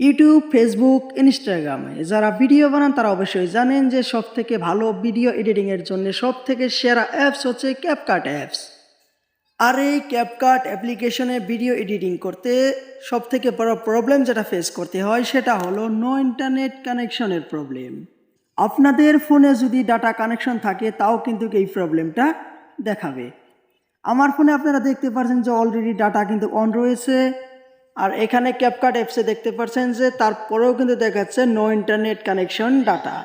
YouTube, Facebook, ইনস্টাগ্রামে যারা video বানান, তারা অবশ্যই জানেন যে সব থেকে ভালো ভিডিও এডিটিংয়ের জন্য সব থেকে সেরা অ্যাপস হচ্ছে ক্যাপকাট অ্যাপস আর এই ক্যাপকাট অ্যাপ্লিকেশনে ভিডিও এডিটিং করতে সব থেকে বড় প্রবলেম যেটা ফেস করতে হয়, সেটা হলো নো ইন্টারনেট কানেকশনের প্রবলেম আপনাদের ফোনে যদি ডাটা কানেকশন থাকে, তাও কিন্তু এই প্রবলেমটা দেখাবে। আমার ফোনে আপনারা দেখতে পাচ্ছেন যে অলরেডি ডাটা কিন্তু অন রয়েছে। আর এখানে ক্যাপকাট অ্যাপসে দেখতে পাচ্ছেন যে তারপরেও কিন্তু দেখাচ্ছে নো ইন্টারনেট কানেকশন ডাটা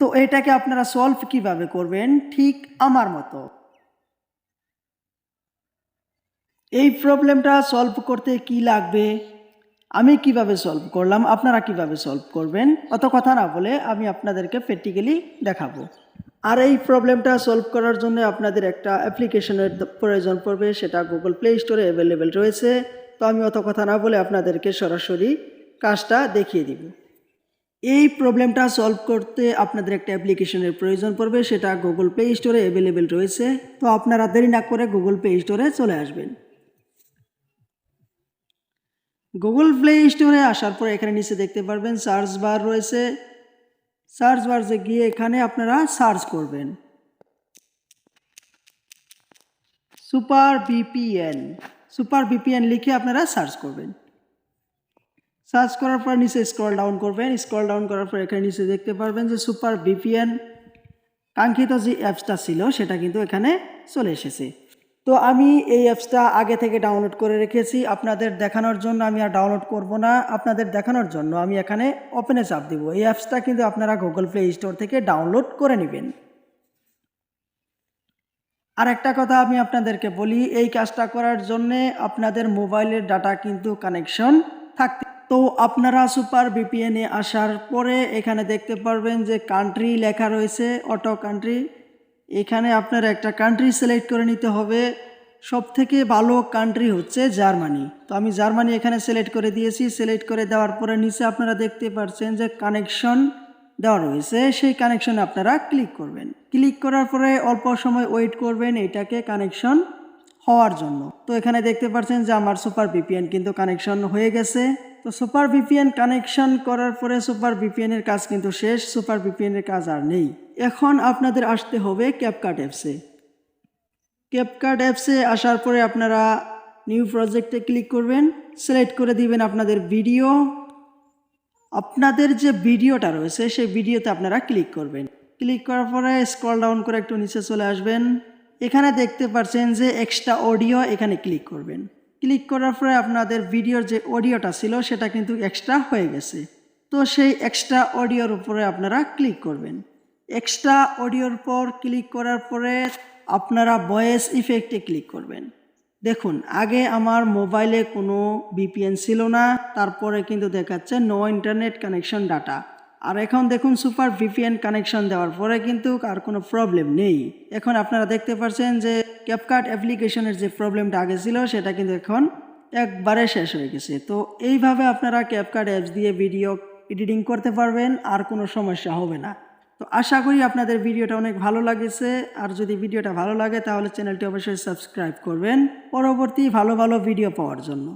তো এটাকে আপনারা সলভ কীভাবে করবেন? ঠিক আমার মতো। এই প্রবলেমটা সলভ করতে কি লাগবে? আমি কীভাবে সলভ করলাম? আপনারা কীভাবে সলভ করবেন? অত কথা না বলে আমি আপনাদেরকে প্র্যাকটিক্যালি দেখাবো। আর এই প্রবলেমটা সলভ করার জন্য আপনাদের একটা অ্যাপ্লিকেশনের প্রয়োজন পড়বে, সেটা গুগল প্লে স্টোরে অ্যাভেলেবেল রয়েছে। তো আমি অত কথা না বলে আপনাদেরকে সরাসরি কাজটা দেখিয়ে দিব। এই প্রবলেমটা সলভ করতে আপনাদের একটা অ্যাপ্লিকেশনের প্রয়োজন পড়বে, সেটা গুগল প্লে স্টোরে অ্যাভেলেবেল রয়েছে। তো আপনারা দেরি না করে গুগল প্লে স্টোরে চলে আসবেন। গুগল প্লে স্টোরে আসার পর এখানে নিচে দেখতে পারবেন সার্চ বার রয়েছে। সার্চ বারে গিয়ে এখানে আপনারা সার্চ করবেন। সুপার ভিপিএন সুপার ভিপিএন লিখে আপনারা সার্চ করবেন। সার্চ করার পর নিচে স্ক্রল ডাউন করবেন। স্ক্রল ডাউন করার পর এখানে নিচে দেখতে পারবেন যে সুপার ভিপিএন কাঙ্ক্ষিত যে অ্যাপসটা ছিল, সেটা কিন্তু এখানে চলে এসেছে। তো আমি এই অ্যাপসটা আগে থেকে ডাউনলোড করে রেখেছি। আপনাদের দেখানোর জন্য আমি আর ডাউনলোড করব না। আপনাদের দেখানোর জন্য আমি এখানে ওপেনে চাপ দিব। এই অ্যাপসটা কিন্তু আপনারা গুগল প্লে স্টোর থেকে ডাউনলোড করে নেবেন। আর একটা কথা আমি আপনাদেরকে বলি, এই কাজটা করার জন্যে আপনাদের মোবাইলের ডাটা কিন্তু কানেকশন থাকতে তো আপনারা সুপার বিপিএনে আসার পরে এখানে দেখতে পারবেন যে কান্ট্রি লেখা রয়েছে অটো কান্ট্রি এখানে আপনার একটা কান্ট্রি সিলেক্ট করে নিতে হবে। সব থেকে ভালো কান্ট্রি হচ্ছে জার্মানি। তো আমি জার্মানি এখানে সিলেক্ট করে দিয়েছি। সিলেক্ট করে দেওয়ার পরে নিচে আপনারা দেখতে পাচ্ছেন যে কানেকশন দেওয়া রয়েছে, সেই কানেকশনে আপনারা ক্লিক করবেন। ক্লিক করার পরে অল্প সময় ওয়েট করবেন এটাকে কানেকশন হওয়ার জন্য। তো এখানে দেখতে পাচ্ছেন যে আমার সুপার ভিপিএন কিন্তু কানেকশন হয়ে গেছে। তো সুপার ভিপিএন কানেকশন করার পরে সুপার ভিপিএন এর কাজ কিন্তু শেষ সুপার ভিপিএন এর কাজ আর নেই। এখন আপনাদের আসতে হবে ক্যাপকাট অ্যাপসে ক্যাপকাট অ্যাপসে আসার পরে আপনারা নিউ প্রজেক্টে ক্লিক করবেন সিলেক্ট করে দিবেন আপনাদের ভিডিও আপনাদের যে ভিডিওটা রয়েছে, সেই ভিডিওতে আপনারা ক্লিক করবেন। ক্লিক করার পরে স্ক্রল ডাউন করে একটু নিচে চলে আসবেন। এখানে দেখতে পাচ্ছেন যে এক্সট্রা অডিও এখানে ক্লিক করবেন। ক্লিক করার পরে আপনাদের ভিডিওর যে অডিওটা ছিল, সেটা কিন্তু এক্সট্রা হয়ে গেছে। তো সেই এক্সট্রা অডিওর উপরে আপনারা ক্লিক করবেন। এক্সট্রা অডিওর পর ক্লিক করার পরে আপনারা ভয়েস ইফেক্টে ক্লিক করবেন। দেখুন, আগে আমার মোবাইলে কোনো বিপিএন ছিল না, তারপরে কিন্তু দেখাচ্ছে নো ইন্টারনেট কানেকশন ডাটা আর এখন দেখুন সুপার ভিপিএন কানেকশন দেওয়ার পরে কিন্তু আর কোনো প্রবলেম নেই। এখন আপনারা দেখতে পাচ্ছেন যে ক্যাপকাট অ্যাপ্লিকেশনের যে প্রবলেমটা আগে ছিল, সেটা কিন্তু এখন একবারে শেষ হয়ে গেছে। তো এইভাবে আপনারা ক্যাপকাট অ্যাপস দিয়ে ভিডিও এডিটিং করতে পারবেন, আর কোনো সমস্যা হবে না। তো আশা করি আপনাদের ভিডিওটা অনেক ভালো লাগেছে। আর যদি ভিডিওটা ভালো লাগে তাহলে চ্যানেলটি অবশ্যই সাবস্ক্রাইব করবেন। পরবর্তী ভালো ভালো ভিডিও পাওয়ার জন্য।